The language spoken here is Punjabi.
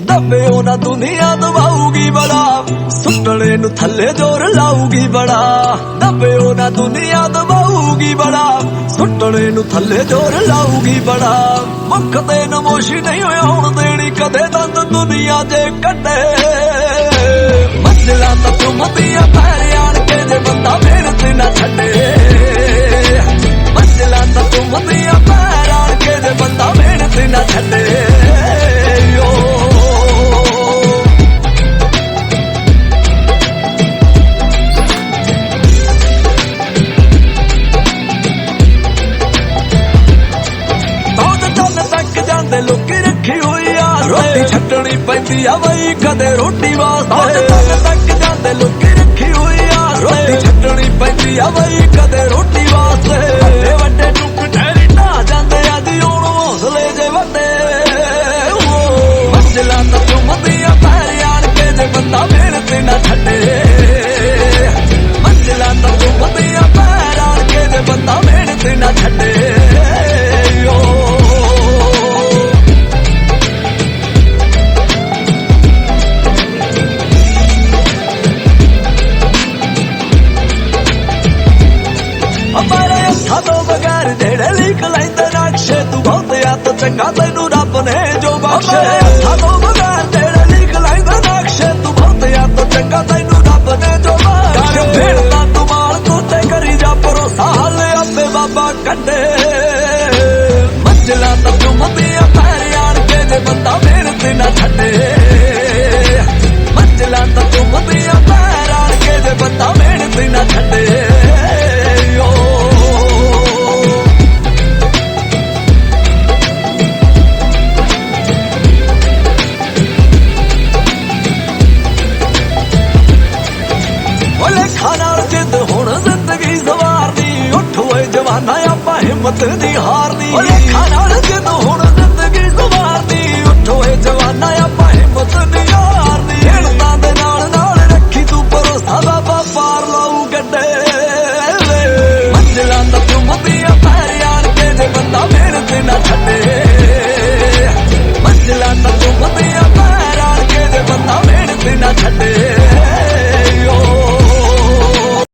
ਦੱਬੇ ਉਹਨਾਂ ਦੁਨੀਆ ਦਵਾਊਗੀ ਬੜਾ, ਸੁੱਟਣੇ ਨੂੰ ਥੱਲੇ ਜ਼ੋਰ ਲਾਊਗੀ ਬੜਾ। ਦੱਬੇ ਉਹਨਾਂ ਦੁਨੀਆ ਦਵਾਊਗੀ ਬੜਾ, ਸੁੱਟਣੇ ਨੂੰ ਥੱਲੇ ਜ਼ੋਰ ਲਾਊਗੀ ਬੜਾ। ਮੁੱਖ ਤੇ ਨਮੋਸ਼ੀ ਨਹੀਂ ਹੋਇਆ ਹੁਣ ਦੇਣੀ ਕਦੇ ਦੰਦ ਦੁਨੀਆ ਜੇ ਕੱਢੇ। ਮੰਜ਼ਲਾਂ ਤਾਂ ਚੁੰਮਦੀਆਂ ਛੱਡਣੀ ਆ ਬਈ ਕਦੇ ਰੋਟੀ ਵਾਸਤੇ। ਬਹੁਤ ਤੱਕ ਜਾਂਦੇ ਲੋਕੀ ਰੱਖੀ ਹੋਈ ਆ। ਰੋਟੀ ਛੱਡਣੀ ਪੈਂਦੀ ਆ ਬਈ ਕਦੇ ਰੋਟੀ ਵਾਸਤੇ। ਵੱਡੇ ਵੱਡੇ ਟੁੱਕ ਠਹਿਰੀ ਢਾ ਜਾਂਦੇ ਆ ਜੀ, ਹੁਣ ਹੌਸਲੇ ਜੇ ਵੱਡੇ। ਓ ਤਾਂ ਚੁੰਮਦੀਆਂ ਪੈਰ ਆਣ ਕੇ ਜੇ ਬੰਦਾ ਮਿਹਨਤ ਨਾ ਛੱਡੇ। ਚੰਗਾ ਤੈਨੂੰ ਰੱਬ ਨੇ ਜੋ ਬਖਸ਼ੇ ਅਮਰੇ ਅੱਖਾਂ ਤੋਂ ਬਗੈਰ ਜਿਹੜੇ ਲਿਖ ਲੈਂਦੇ ਨਕਸ਼ੇ ਤੂੰ ਬਹੁਤਿਆ ਤੋਂ ਚੰਗਾ ਤੈਨੂੰ ਰੱਬ ਨੇ ਜੋ ਬਖਸ਼ੇ ਭੇੜਦਾ ਤੂੰ ਮਾਲ ਤੂੰ ਤੇ ਕਰੀ ਜਾ ਭਰੋਸਾ ਹਾਲੇ ਆਪੇ ਬਾਬਾ ਕੱਢੇ ਓਏ ਆਪਾਂ ਹਿੰਮਤ ਦੀ ਹਾਰਦੀ ਓਲੇ ਖਾਣਾ ਜਿੱਦ